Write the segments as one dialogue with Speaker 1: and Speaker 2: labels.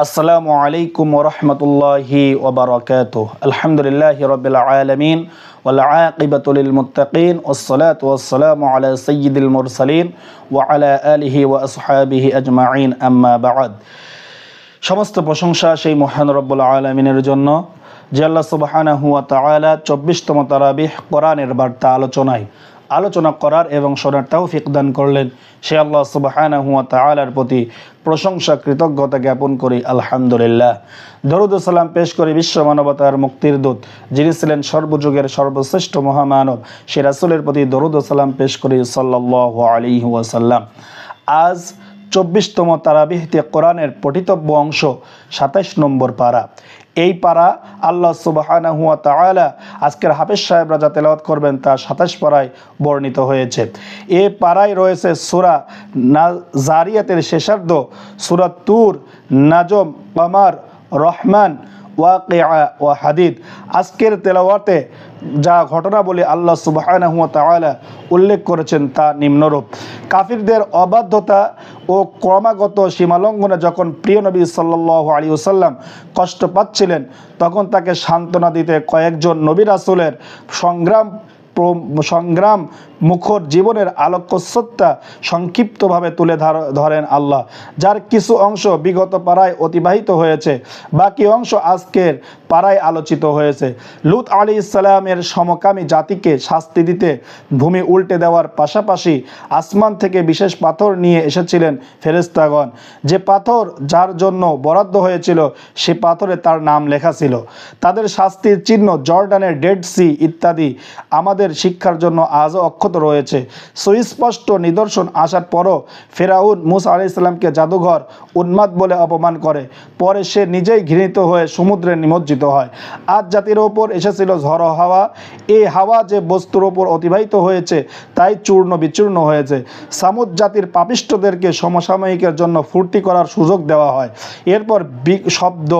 Speaker 1: السلام عليكم ورحمة الله وبركاته الحمد لله رب العالمين والعاقبة للمتقين والصلاة والسلام على سيد المرسلين وعلى آله وأصحابه أجمعين أما بعد সমস্ত প্রশংসা সেই মহান রব্বুল আলমিনের জন্য যে আল্লাহ সুবাহানা হুয়া তালা চব্বিশতম তারাবিহ কোরআনের বার্তা আলোচনায় আলোচনা করার এবং শোনার তৌফিক দান করলেন। সে আল্লাহ সুবাহানা হুয়া তালার প্রতি প্রশংসা, কৃতজ্ঞতা জ্ঞাপন করি। আলহামদুলিল্লাহ। দরুদ সালাম পেশ করে বিশ্ব মানবতার মুক্তির দূত, যিনি ছিলেন সর্বযুগের সর্বশ্রেষ্ঠ মহামানব। সে রাসুলের প্রতি দরুদ সালাম পেশ করি সাল্লাহ আলী ওয়াসাল্লাম। আজ চব্বিশতম তারাবিহতে কোরআনের পঠিতব্য অংশ সাতাইশ নম্বর পারা। এই পাড়া আল্লাহ সুবাহানা হুয়া তালা আজকের হাফেজ সাহেবরা যা তেলাওয়াত করবেন তা সাতাশ পাড়ায় বর্ণিত হয়েছে। এ পাড়ায় রয়েছে সুরা না, জারিয়াতের শেষার্ধ, সুরা তুর, নাজম, কমার, রহমান ওয়াকিয়া ও হাদিদ। আজকের তেলাওয়াতে যা ঘটনা বলে আল্লাহ সুবাহ উল্লেখ করেছেন তা নিম্নরূপ। কাফিরদের অবাধ্যতা ও ক্রমাগত সীমালঙ্ঘনে যখন প্রিয় নবী সাল্ল আলী ওসাল্লাম কষ্ট পাচ্ছিলেন, তখন তাকে সান্ত্বনা দিতে কয়েকজন নবী আসলের সংগ্রাম সংগ্রাম, মুখর জীবনের আলোক্য সত্তা সংক্ষিপ্তভাবে তুলে ধর- ধরেন আল্লাহ, যার কিছু অংশ বিগত পাড়ায় অতিবাহিত হয়েছে, বাকি অংশ আজকের পাড়ায় আলোচিত হয়েছে। লুত আলী ইসলামের সমকামী জাতিকে শাস্তি দিতে ভূমি উল্টে দেওয়ার পাশাপাশি আসমান থেকে বিশেষ পাথর নিয়ে এসেছিলেন ফেরেস্তাগণ যে পাথর যার জন্য বরাদ্দ হয়েছিল, সে পাথরে তার নাম লেখা ছিল। তাদের শাস্তির চিহ্ন জর্ডানের ডেড সি ইত্যাদি। আমাদের শিক্ষার জন্য আজও অক্ষত রয়েছে। সুস্পষ্ট নিদর্শন আসার পরও ফেরাউন মুসা আলি ইসলামকে জাদুঘর উন্মাদ বলে অপমান করে। পরে সে নিজেই ঘৃণিত হয়ে সমুদ্রে নিমজ্জিত হয়। আজ জাতির ওপর এসেছিল ঝড়ো হাওয়া। এই হাওয়া যে বস্তুর ওপর অতিবাহিত হয়েছে, তাই চূর্ণ বিচূর্ণ হয়েছে। সামুদ জাতির পাপিষ্টদেরকে সমসাময়িকের জন্য ফুর্তি করার সুযোগ দেওয়া হয়। এরপর শব্দ,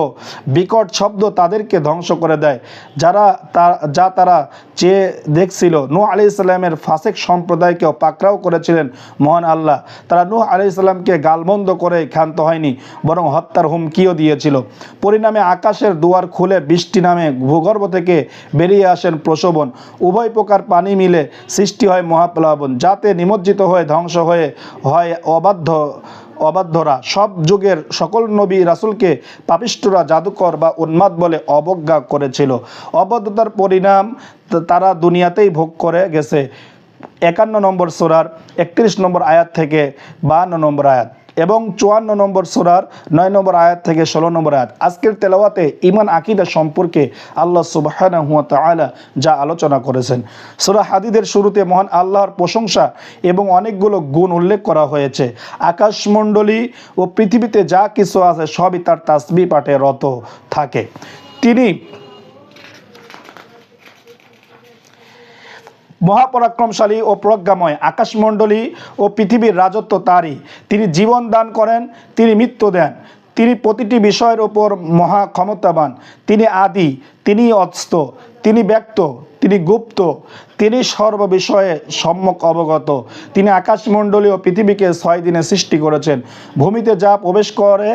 Speaker 1: বিকট শব্দ তাদেরকে ধ্বংস করে দেয়। যারা তা যা তারা চেয়ে দেখছিল নূহ আলি ইসলামের ফাসেক সম্প্রদায়কেও পাকড়াও করেছিলেন মহান আল্লাহ। তারা নূহ আলি ইসলামকে গালমন্দ করে ক্ষান্ত হয়নি, বরং হত্যার হুমকিও দিয়েছিল। পরিণামে আকাশের দুয়ার খুলে বৃষ্টি নামে ভূগর্ভ থেকে বেরিয়ে আসেন প্রসবন উভয় প্রকার পানি মিলে সৃষ্টি হয় মহাপ্লাবন, যাতে নিমজ্জিত হয়ে ধ্বংস হয়ে হয় অবাধ্য অবাধ্যরা। সব যুগের সকল নবী রাসুলকে পাপিষ্টরা জাদুকর বা উন্মাদ বলে অবজ্ঞা করেছিল। অবাধ্যতার পরিণাম তারা দুনিয়াতেই ভোগ করে গেছে। একান্ন নম্বর সোরার একত্রিশ নম্বর আয়াত থেকে বাহান্ন নম্বর আয়াত। এবং চুয়ান্ন নম্বর সোরার নয় নম্বর আয়াত থেকে ষোলো নম্বর আয়াত। আজকের তেলাওয়াতে ইমান আকিদা সম্পর্কে আল্লাহ তাআলা যা আলোচনা করেছেন। সুরা হাদিদের শুরুতে মহান আল্লাহর প্রশংসা এবং অনেকগুলো গুণ উল্লেখ করা হয়েছে। আকাশমণ্ডলী ও পৃথিবীতে যা কিছু আছে সবই তার তাসবি পাঠে রত থাকে। তিনি মহাপরাক্রমশালী ও প্রজ্ঞাময় আকাশমণ্ডলী ও পৃথিবীর রাজত্ব তারই। তিনি জীবন দান করেন, তিনি মৃত্যু দেন। তিনি প্রতিটি বিষয়ের ওপর মহা ক্ষমতাবান। তিনি আদি, তিনি অস্ত, তিনি ব্যক্ত, তিনি গুপ্ত। তিনি সর্ববিষয়ে সম্যক অবগত। তিনি আকাশমণ্ডলী ও পৃথিবীকে ছয় দিনে সৃষ্টি করেছেন। ভূমিতে যা প্রবেশ করে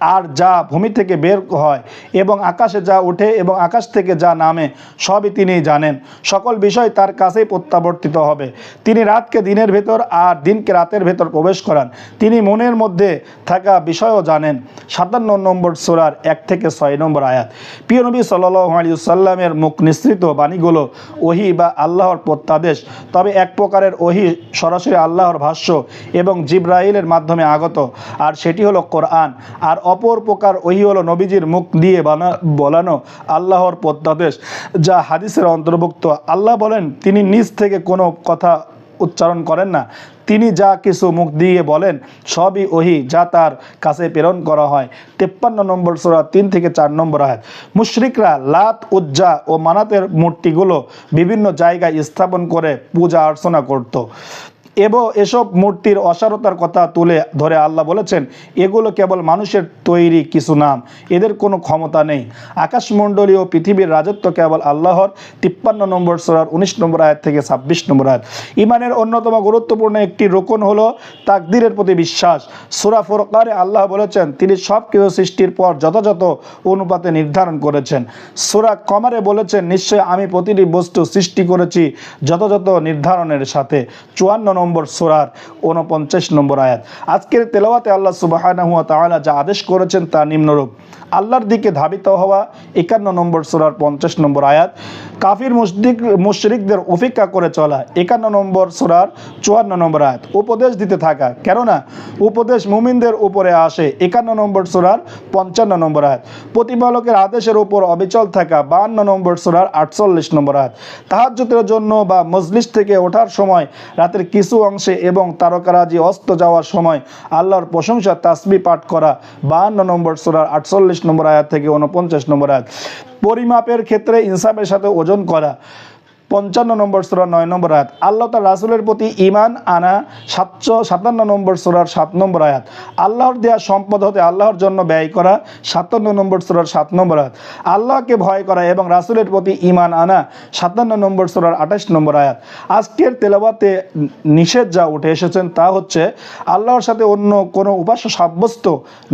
Speaker 1: আর যা ভূমি থেকে বের হয় এবং আকাশে যা ওঠে এবং আকাশ থেকে যা নামে, সবই তিনি জানেন। সকল বিষয় তার কাছেই প্রত্যাবর্তিত হবে। তিনি রাতকে দিনের ভেতর আর দিনকে রাতের ভেতর প্রবেশ করান। তিনি মনের মধ্যে থাকা বিষয়ও জানেন। সাতান্ন নম্বর সোরার এক থেকে ছয় নম্বর আয়াত। প্রিয় নবী সাল্লাহ আলী সাল্লামের মুখ নিঃসৃত বাণীগুলো ওহি বা আল্লাহর প্রত্যাদেশ। তবে এক প্রকারের ওহি সরাসরি আল্লাহর ভাষ্য এবং জিব্রাইলের মাধ্যমে আগত। আর সেটি হলো কোরআন। আর অপর প্রকার ওহি হলো নবীজির মুখ দিয়ে বানা, বলানো আল্লাহর প্রত্যাদেশ যা হাদিসের অন্তর্ভুক্ত। আল্লাহ বলেন, তিনি নিজ থেকে কোনো কথা উচ্চারণ করেন না। তিনি যা কিছু মুখ দিয়ে বলেন, সবই ওহি যা তার কাছে প্রেরণ করা হয়। তেপ্পান্ন নম্বর সোরা তিন থেকে চার নম্বর আয়াত। মুশরিকরা লাত, উজ্জা ও মানাতের মূর্তিগুলো বিভিন্ন জায়গায় স্থাপন করে পূজা অর্চনা করত। এবং এসব মূর্তির অসারতার কথা তুলে ধরে আল্লাহ বলেছেন, এগুলো কেবল মানুষের তৈরি কিছু নাম, এদের কোনো ক্ষমতা নেই। আকাশমণ্ডলী ও পৃথিবীর রাজত্ব কেবল আল্লাহর, তিপ্পান্ন নম্বর সোরার উনিশ নম্বর আয়াত থেকে ছাব্বিশ নম্বর আয়াত। ইমানের অন্যতম গুরুত্বপূর্ণ একটি রোকন হলো তাকদিরের প্রতি বিশ্বাস। সুরা ফোরকারে আল্লাহ বলেছেন, তিনি সব কিছু সৃষ্টির পর যথাযথ অনুপাতে নির্ধারণ করেছেন। সুরা কমারে বলেছেন, নিশ্চয় আমি প্রতিটি বস্তু সৃষ্টি করেছি যথাযথ নির্ধারণের সাথে। চুয়ান্ন নম্বর সুরার উনপঞ্চাশ নম্বর আয়াত। আজকের তেলাওয়াতে আল্লাহ সুবাহ যা আদেশ করেছেন তা নিম্নরূপ। আল্লাহর দিকে ধাবিত হওয়া একান্ন নম্বর সুরার পঞ্চাশ নম্বর আয়াত। কাফির মুশরিক, মুশরিকদের উপেক্ষা করে চলা একান্ন নম্বর সুরার চুয়ান্ন নম্বর আয়াত। উপদেশ দিতে থাকা, কেননা উপদেশ মুমিনদের উপরে আসে একান্ন নম্বর সোরার পঞ্চান্ন নম্বর আয়াত। প্রতিপালকের আদেশের উপর অবিচল থাকা বাহান্ন নম্বর সোরার আটচল্লিশ নম্বর আয়াত। তাহাজ্জুদের জন্য বা মজলিস থেকে ওঠার সময় রাতের কিছু অংশে এবং তারকারাজি অস্ত যাওয়ার সময় আল্লাহর প্রশংসা, তাসবি পাঠ করা, বাহান্ন নম্বর সোরার আটচল্লিশ নম্বর আয়াত থেকে উনপঞ্চাশ নম্বর আয়াত। পরিমাপের ক্ষেত্রে ইনসাফের সাথে ওজন করা পঞ্চান্ন নম্বর সুরা নয় নম্বর আয়াত। আল্লাহ তার রাসুলের প্রতি ইমান আনা সাতশো সাতান্ন নম্বর সুরার সাত নম্বর আয়াত। আল্লাহর দেয়া সম্পদ হতে আল্লাহর জন্য ব্যয় করা সাতান্ন নম্বর সুরার সাত নম্বর আয়াত। আল্লাহকে ভয় করা এবং রাসুলের প্রতি ইমান আনা সাতান্ন নম্বর সুরার আঠাশ নম্বর আয়াত। আজকের তেলাবাতে নিষেধ যা উঠে এসেছেন তা হচ্ছে আল্লাহর সাথে অন্য কোনো উপাস্য সাব্যস্ত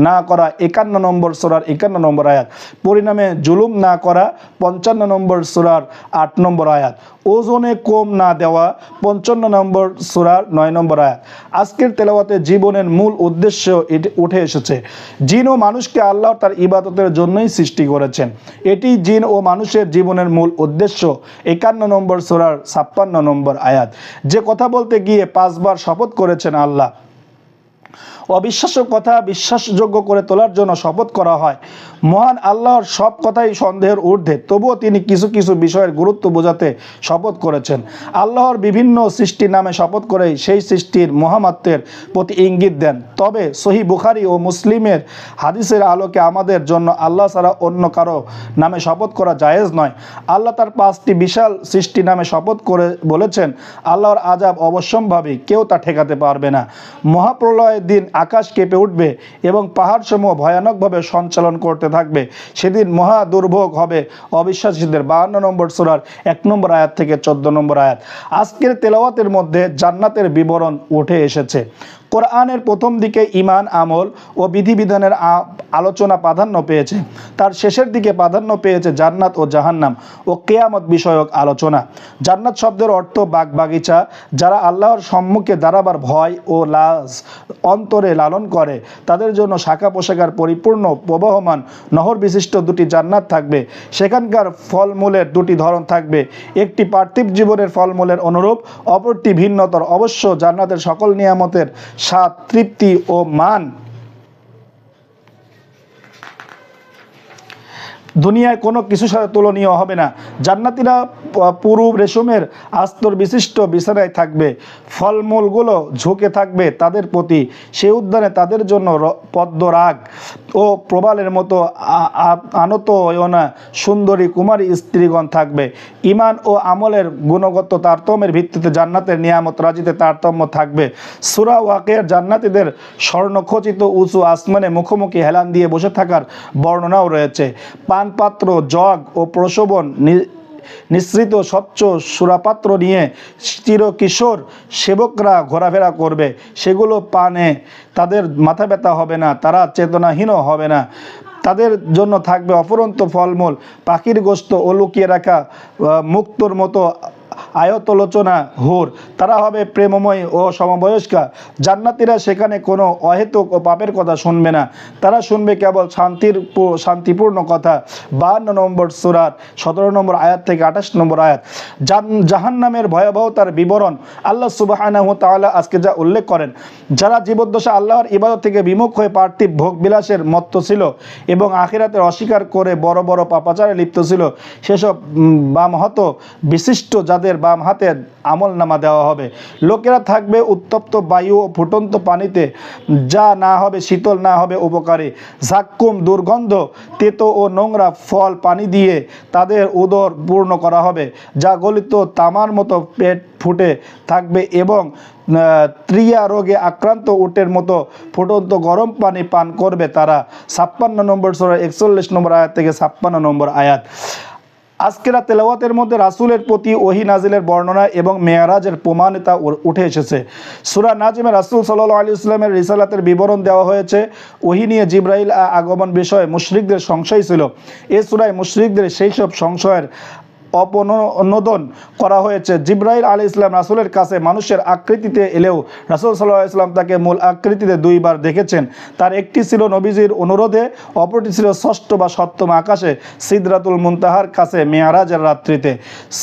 Speaker 1: না করা একান্ন নম্বর সুরার একান্ন নম্বর আয়াত। পরিণামে জুলুম না করা পঞ্চান্ন নম্বর সুরার আট নম্বর আয়াত। ওজনে কম না দেওয়া পঞ্চান্ন নম্বর সুরার নয় নম্বর আয়াত। আজকের তেলাওয়াতে জীবনের মূল উদ্দেশ্য এটি, উঠে এসেছে। জিন ও মানুষকে আল্লাহ তার ইবাদতের জন্যই সৃষ্টি করেছেন। এটি জিন ও মানুষের জীবনের মূল উদ্দেশ্য। একান্ন নম্বর সুরার ছাপ্পান্ন নম্বর আয়াত। যে কথা বলতে গিয়ে পাঁচবার শপথ করেছেন আল্লাহ অবিশ্বাস্য কথা বিশ্বাসযোগ্য করে তোলার জন্য শপথ করা হয়। মহান আল্লাহর সব কথাই সন্দেহের ঊর্ধ্বে। তবুও তিনি কিছু কিছু বিষয়ের গুরুত্ব বোঝাতে শপথ করেছেন। আল্লাহর বিভিন্ন সৃষ্টির নামে শপথ করে সেই সৃষ্টির মহামাত্রের প্রতি ইঙ্গিত দেন। তবে সহি বুখারি ও মুসলিমের হাদিসের আলোকে আমাদের জন্য আল্লাহ ছাড়া অন্য কারও নামে শপথ করা জায়েজ নয়। আল্লাহ তার পাঁচটি বিশাল সৃষ্টি নামে শপথ করে বলেছেন, আল্লাহর আজাব অবশ্যম্ভাবী, কেউ তা ঠেকাতে পারবে না। মহাপ্রলয়ের দিন আকাশ কেঁপে উঠবে এবং পাহাড়সমূহ ভয়ানকভাবে সঞ্চালন করতে থাকবে। সেদিন মহা দুর্ভোগ হবে। অবিশ্বাসীদের বাহান্ন নম্বর সুরার এক নম্বর আয়াত থেকে চোদ্দ নম্বর আয়াত। আজকের তেলাওয়াতের মধ্যে জান্নাতের বিবরণ উঠে এসেছে। কোরআনের প্রথম দিকে ইমান, আমল ও বিধিবিধানের আলোচনা প্রাধান্য পেয়েছে। তার শেষের দিকে প্রাধান্য পেয়েছে জান্নাত ও জাহান্নাম ও কেয়ামত বিষয়ক আলোচনা। জান্নাত শব্দের অর্থ বাগ বাগিচা যারা আল্লাহর সম্মুখে দাঁড়াবার ভয় ও লাজ অন্তরে লালন করে, তাদের জন্য শাখা পোশাকার পরিপূর্ণ প্রবহমান নহর বিশিষ্ট দুটি জান্নাত থাকবে। সেখানকার ফলমূলের দুটি ধরন থাকবে। একটি পার্থিব জীবনের ফলমূলের অনুরূপ, অপরটি ভিন্নতর। অবশ্য জান্নাতের সকল নিয়ামতের স্বাদ তৃপ্তি ও মান দুনিয়ায় কোনো কিছুর সাথে তুলনীয় হবে না। জান্নাতিরা পুরু রেশমের আস্তর বিশিষ্ট বিছানায় থাকবে। ফলমূলগুলো ঝুঁকে থাকবে তাদের প্রতি। সে উদ্যানে তাদের জন্য র- পদ্মরাগ ও প্রবালের মতো আনত না সুন্দরী কুমারী স্ত্রীগণ থাকবে। ইমান ও আমলের গুণগত তারতম্যের ভিত্তিতে জান্নাতের নিয়ামত রাজিতে তারতম্য থাকবে। সুরা ওয়াকের জান্নাতীদের স্বর্ণখচিত উঁচু আসমানে মুখোমুখি হেলান দিয়ে বসে থাকার বর্ণনাও রয়েছে। পানপাত্র জগ ও প্রশোভন নিঃসৃত স্বচ্ছ সুরাপাত্র নিয়ে চির কিশোর সেবকরা ঘোরাফেরা করবে। সেগুলো পানে, তাদের মাথা ব্যথা হবে না, তারা চেতনাহীনও হবে না। তাদের জন্য থাকবে অফুরন্ত ফলমূল। পাখির গোস্ত ও লুকিয়ে রাখা মুক্তোর মতো আয়তলোচনা, হুর, তারা হবে প্রেমময় ও সমবয়স্কা। জান্নাতীরা সেখানে কোনো অহেতুক ও পাপের কথা শুনবে না। তারা শুনবে কেবল শান্তির শান্তিপূর্ণ কথা। বাহান্ন নম্বর সুরাত সতেরো নম্বর আয়াত থেকে আঠাশ নম্বর আয়াত। জাহান্নামের ভয়াবহতার বিবরণ আল্লাহ সুবাহ তাআলা আজকে যা উল্লেখ করেন। যারা জীবদ্দশা আল্লাহর ইবাদত থেকে বিমুখ হয়ে পার্থিব ভোগ বিলাসের মত্ত ছিল এবং আখিরাতের অস্বীকার করে বড় বড় পাপাচারে লিপ্ত ছিল, সেসব বামহত বিশিষ্ট যাদের বাম হাতে আমল নামা দেওয়া হবে। লোকেরা থাকবে উত্তপ্ত বায়ু ও ফুটন্ত পানিতে। যা না হবে শীতল, না হবে উপকারী। ঝাক্কুম, দুর্গন্ধ, তেতো ও নোংরা ফল, পানি দিয়ে তাদের উদর পূর্ণ করা হবে। যা গলিত তামার মতো পেট ফুটে থাকবে এবং ত্রিয়া রোগে আক্রান্ত উটের মতো ফুটন্ত গরম পানি পান করবে তারা। ছাপ্পান্ন নম্বর সূরা একচল্লিশ নম্বর আয়াত থেকে ছাপ্পান্ন নম্বর আয়াত। আজকেরা তেলাওয়াতের মধ্যে রাসুলের প্রতি ওহি নাজিলের বর্ণনা এবং মেয়ারাজের প্রমাণতা উঠে এসেছে। সুরা নাজিমে রাসুল সাল্লাল্লাহু আলী ইসলামের রিসালাতের বিবরণ দেওয়া হয়েছে। ওহি নিয়ে জিব্রাইল আগমন বিষয়ে মুশরিকদের সংশয় ছিল। এ সুরায় মুশরিকদের সেই সব সংশয়ের অপনোদন করা হয়েছে। জিব্রাইল আলী ইসলাম রাসুলের কাছে মানুষের আকৃতিতে এলেও রাসুল সাল্লাহ ইসলাম তাকে মূল আকৃতিতে দুইবার দেখেছেন। তার একটি ছিল নবীজির অনুরোধে, অপরটি ছিল ষষ্ঠ বা সপ্তম আকাশে, সিদরাতুল মুনতাহার কাছে মেয়ারাজের রাত্রিতে।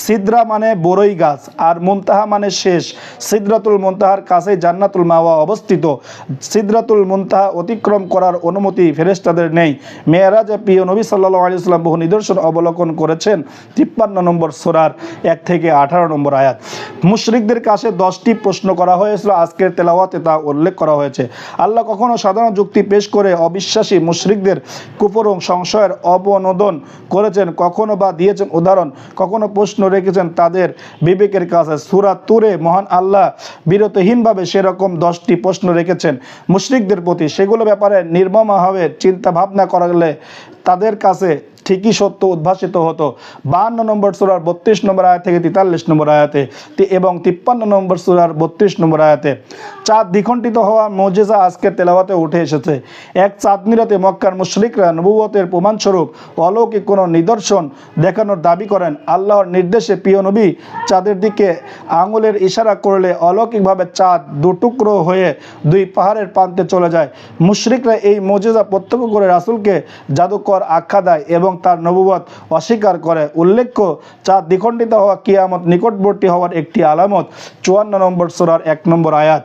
Speaker 1: সিদ্রা মানে বড়ই গাছ, আর মুনতাহা মানে শেষ। সিদরাতুল মুনতাহার কাছে জান্নাতুল মাওয়া অবস্থিত। সিদরাতুল মুনতাহা অতিক্রম করার অনুমতি ফেরেস্তাদের নেই। মেয়ারাজে প্রিয় নবী সাল্লাহ আলী ইসলাম বহু নিদর্শন অবলোকন করেছেন। তিপ্পান্ন নম্বর সোরার এক থেকে আঠারো নম্বর আয়াত। মুশরিকদের কাছে দশটি প্রশ্ন করা হয়েছিল, আজকের তেলাওয়াতে তা উল্লেখ করা হয়েছে। আল্লাহ কখনো সাধারণ যুক্তি পেশ করে অবিশ্বাসী মুশরিকদের কুপর ও সংশয়ের অবনোদন করেছেন, কখনো বা দিয়েছেন উদাহরণ, কখনো প্রশ্ন রেখেছেন তাদের বিবেকের কাছে। সুরা তুরে মহান আল্লাহ বিরতহীনভাবে সেরকম দশটি প্রশ্ন রেখেছেন। মুশরিকদের প্রতি সেগুলো ব্যাপারে নির্মমভাবে চিন্তা ভাবনা করলে তাদের কাছে ঠিকই সত্য, উদ্ভাসিত হতো। বাহান্ন নম্বর সুরার বত্রিশ নম্বর আয়াত থেকে তেতাল্লিশ নম্বর আয়াতে এবং তিপ্পান্ন নম্বর সুরার বত্রিশ নম্বর আয়াতে। চাঁদ দ্বিখণ্ডিত হওয়া মজেজা আজকে তেলাওয়াতে উঠে এসেছে। এক চাঁদনিরাতে মক্কার মুশরিকরা নবুয়তের প্রমাণস্বরূপ অলৌকিক কোনো নিদর্শন দেখানোর দাবি করেন। আল্লাহর নির্দেশে প্রিয় নবী চাঁদের দিকে আঙুলের ইশারা করলে অলৌকিকভাবে চাঁদ দুটুকরো হয়ে দুই পাহাড়ের প্রান্তে চলে যায়। মুশরিকরা এই মজেজা প্রত্যক্ষ করে রাসুলকে জাদুকর আখ্যা দেয় এবং তার নবুবত অস্বীকার করে। উল্লেখ্য চাঁদ দ্বিখণ্ডিত হওয়া কিয়ামত নিকটবর্তী হওয়ার একটি আলামত। চুয়ান্ন নম্বর সোরার এক নম্বর আয়াত।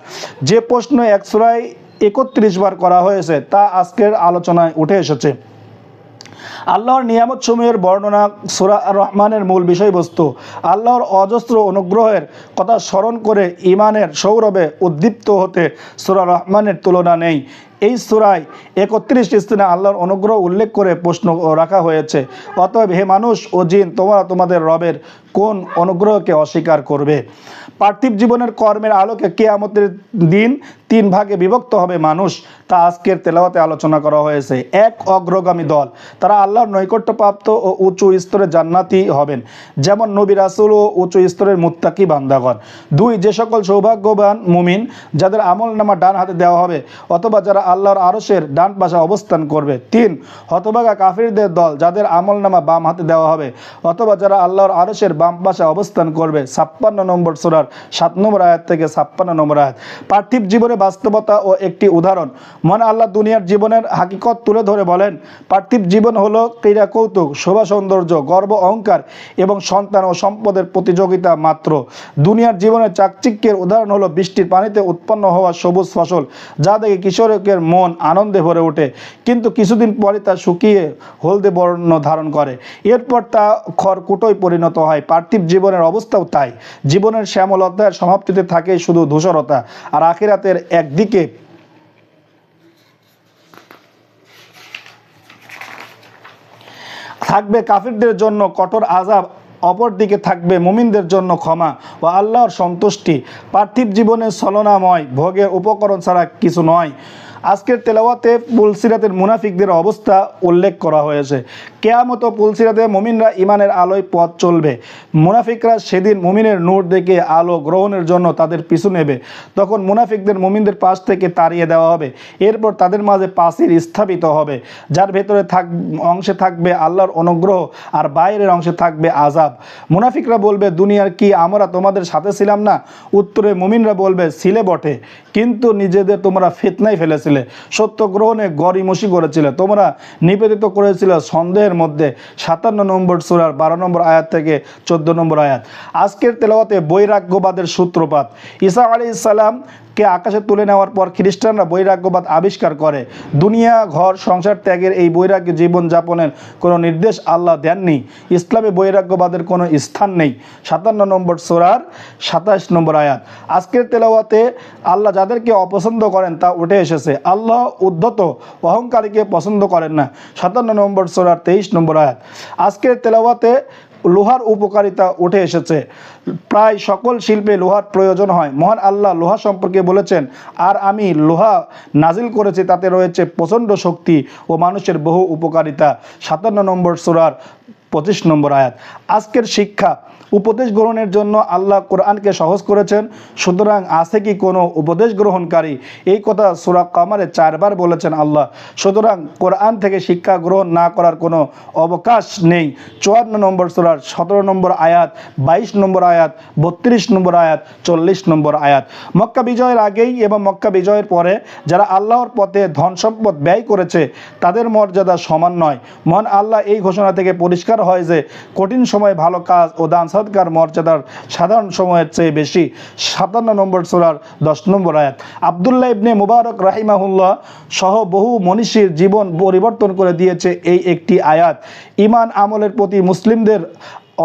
Speaker 1: যে প্রশ্ন এক সোরায় একত্রিশ বার করা হয়েছে, তা আজকের আলোচনায় উঠে এসেছে। আল্লাহর নিয়ামত সমূহের বর্ণনা সুরা রহমানের মূল বিষয়বস্তু। আল্লাহর অজস্র অনুগ্রহের কথা স্মরণ করে ইমানের সৌরভে উদ্দীপ্ত হতে সুরা রহমানের তুলনা নেই। এই সুরায় একত্রিশ স্থানে আল্লাহর অনুগ্রহ উল্লেখ করে প্রশ্ন রাখা হয়েছে, অতএব হে মানুষ ও জিন, তোমরা তোমাদের রবের কোন অনুগ্রহকে অস্বীকার করবে? পার্থিব জীবনের কর্মের আলোকে কেয়ামতের দিন তিন ভাগে বিভক্ত হবে মানুষ। তা আজকের তেলাওয়াতে আলোচনা করা হয়েছে। এক, অগ্রগামী দল। তারা আল্লাহর নৈকট্যপ্রাপ্ত ও উঁচু স্তরে জান্নাতি হবেন। যেমন নবী রাসুল ও উঁচু স্তরের মুত্তাকি বান্দাগণ। দুই, যে সকল সৌভাগ্যবান মুমিন, যাদের আমল নামা ডান হাতে দেওয়া হবে, অথবা যারা আল্লাহর আরশের ডান পাশে অবস্থান করবে। তিন, হতভাগা কাফিরদের দল, যাদের আমল নামা বাম হাতে দেওয়া হবে, অথবা যারা আল্লাহর আরশের বাম পাশে অবস্থান করবে। ছাপ্পান্ন নম্বর সোরার সাত নম্বর আয়াত থেকে ছাপ্পান্ন নম্বর আয়াত। পার্থিব জীবনে বাস্তবতা ও একটি উদাহরণ। মনে আল্লাহ দুনিয়ার জীবনের হাকিকত তুলে ধরে বলেন, পার্থিব জীবন হলো ক্রীড়া কৌতুক শোভা সৌন্দর্য, গর্ব, অহংকার এবং সন্তান ও সম্পদের প্রতিযোগিতা মাত্র। দুনিয়ার জীবনের চাকচিক্যের উদাহরণ হলো বৃষ্টির পানিতে উৎপন্ন হওয়া সবুজ ফসল, যা দেখে কিশোরকের মন আনন্দে ভরে ওঠে। কিন্তু কিছুদিন পরে তা শুকিয়ে হলদে বর্ণ ধারণ করে। এরপর তা খড়কুটোয় পরিণত হয়। পার্থিব জীবনের অবস্থাও তাই। জীবনের শ্যামল অধ্যায়ের সমাপ্তিতে থাকে শুধু ধূসরতা, আর আখিরাতের একদিকে। থাকবে কাফিরদের জন্য কঠোর আজাব অপর দিকে থাকবে মুমিনদের জন্য ক্ষমা ও আল্লাহর সন্তুষ্টি। পার্থিব জীবনের ছলনাময়, ভোগের উপকরণ ছাড়া কিছু নয়। আজকের তেলাওয়াতে পুলসিরাতের মুনাফিকদের অবস্থা উল্লেখ করা হয়েছে। কেয়ামত পুলসিরাতে মুমিনরা ইমানের আলোয় পথ চলবে। মুনাফিকরা সেদিন মুমিনের নূর দেখে আলো গ্রহণের জন্য তাদের পিছু নেবে। তখন মুনাফিকদের মুমিনদের পাশ থেকে তাড়িয়ে দেওয়া হবে। এরপর তাদের মাঝে পাশির স্থাপিত হবে। যার ভেতরে থাক, অংশে থাকবে আল্লাহর অনুগ্রহ আর বাইরের অংশে থাকবে আজাব মুনাফিকরা বলবে, দুনিয়ার কি আমরা তোমাদের সাথে ছিলাম না? উত্তরে মুমিনরা বলবে, ছিলে বটে। কিন্তু নিজেদের তোমরা ফিতনায় ফেলেছিলে সত্য গ্রহণে গরিমসি করেছিলে। তোমরা নিবেদিত করেছিলে সন্দেহের মধ্যে। সাতান্ন নম্বর সুরার বারো নম্বর আয়াত থেকে চোদ্দ নম্বর আয়াত। আজকের তেলাওয়াতে বৈরাগ্যবাদের সূত্রপাত। ঈসা আলী ইসালাম কে আকাশে তুলে নেওয়ার পর খ্রিস্টানরা বৈরাগ্যবাদ আবিষ্কার করে। দুনিয়া, ঘর, সংসার ত্যাগের এই বৈরাগ্য জীবন যাপনের কোনো নির্দেশ আল্লাহ দেননি। ইসলামে বৈরাগ্যবাদের কোনো স্থান নেই। সাতান্ন নম্বর সোরার সাতাশ নম্বর আয়াত। আজকের তেলাওয়াতে আল্লাহ যাদেরকে অপছন্দ করেন তা উঠে এসেছে। আল্লাহ উদ্ধত, অহংকারীকে পছন্দ করেন না। সাতান্ন নম্বর সোরার তেইশ নম্বর আয়াত। আজকের তেলাওয়াতে লোহার উপকারিতা উঠে এসেছে। প্রায় সকল শিল্পে লোহার প্রয়োজন হয়। মহান আল্লাহ লোহা সম্পর্কে বলেছেন, আর আমি লোহা নাজিল করেছি, তাতে রয়েছে প্রচণ্ড শক্তি ও মানুষের বহু উপকারিতা। সাতান্ন নম্বর সুরার পঁচিশ নম্বর আয়াত। আজকের শিক্ষা উপদেশ গ্রহণের জন্য আল্লাহ কোরআনকে সহজ করেছেন। সুতরাং আছে কি কোনো উপদেশ গ্রহণকারী? এই কথা সুরা কামারে চারবার বলেছেন আল্লাহ। সুতরাং কোরআন থেকে শিক্ষা গ্রহণ না করার কোনো অবকাশ নেই। চুয়ান্ন নম্বর সুরার সতেরো নম্বর আয়াত, বাইশ নম্বর আয়াত, বত্রিশ নম্বর আয়াত, চল্লিশ নম্বর আয়াত। মক্কা বিজয়ের আগেই এবং মক্কা বিজয়ের পরে যারা আল্লাহর পথে ধন সম্পদ ব্যয় করেছে, তাদের মর্যাদা সমান নয়। মন আল্লাহ এই ঘোষণা থেকে পরিষ্কার হয় যে, কঠিন সময় ভালো কাজ ও দান সৎকার মর্যাদার সাধারণ সময়ের চেয়ে বেশি সাতান্ন নম্বর সুরার দশ নম্বর আয়াত। আবদুল্লাহ ইবনে মুবারক রাহিমাহুল্লাহ সহ বহু মনীষীর জীবন পরিবর্তন করে দিয়েছে এই একটি আয়াত। ইমান আমলের প্রতি মুসলিমদের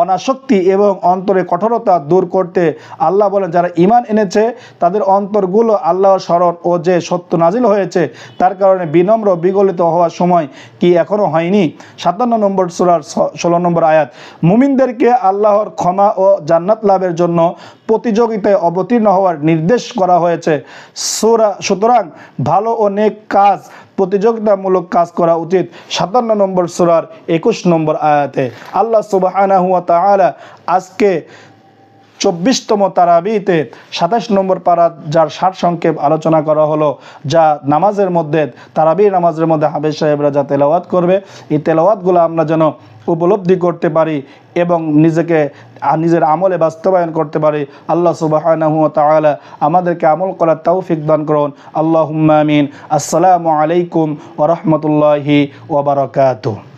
Speaker 1: অনাসক্তি এবং অন্তরে কঠোরতা দূর করতে আল্লাহ বলেন, যারা ইমান এনেছে, তাদের অন্তরগুলো আল্লাহর স্মরণ ও যে সত্য নাজিল হয়েছে, তার কারণে বিনম্র বিগলিত হওয়ার সময় কি এখনও হয়নি? সাতান্ন নম্বর সুরার ষোলো নম্বর আয়াত, মুমিনদেরকে আল্লাহর ক্ষমা ও জান্নাত লাভের জন্য প্রতিযোগিতায় অবতীর্ণ হওয়ার নির্দেশ করা হয়েছে। সুরা, সুতরাং ভালো ও নেক কাজ প্রতিযোগিতামূলক কাজ করা উচিত। সাতান্ন নম্বর সুরার একুশ নম্বর আয়াতে আল্লাহ সুবাহ আজকে চব্বিশতম তারাবিতে সাতাশ নম্বর পারা যার ষাট সংক্ষেপ আলোচনা করা হলো, যা নামাজের মধ্যে, তারাবি নামাজের মধ্যে হাফেজ সাহেবরা যা তেলাওয়াত করবে, এই তেলাওয়াতগুলো আমরা যেন উপলব্ধি করতে পারি এবং নিজেকে নিজের আমলে বাস্তবায়ন করতে পারি। আল্লাহ তাআলা আমাদেরকে আমল করার তৌফিক দান করুন। আল্লাহুম্মা আমিন। আসসালামু আলাইকুম ওরহমতুল্লাহি বারাকাতুহু।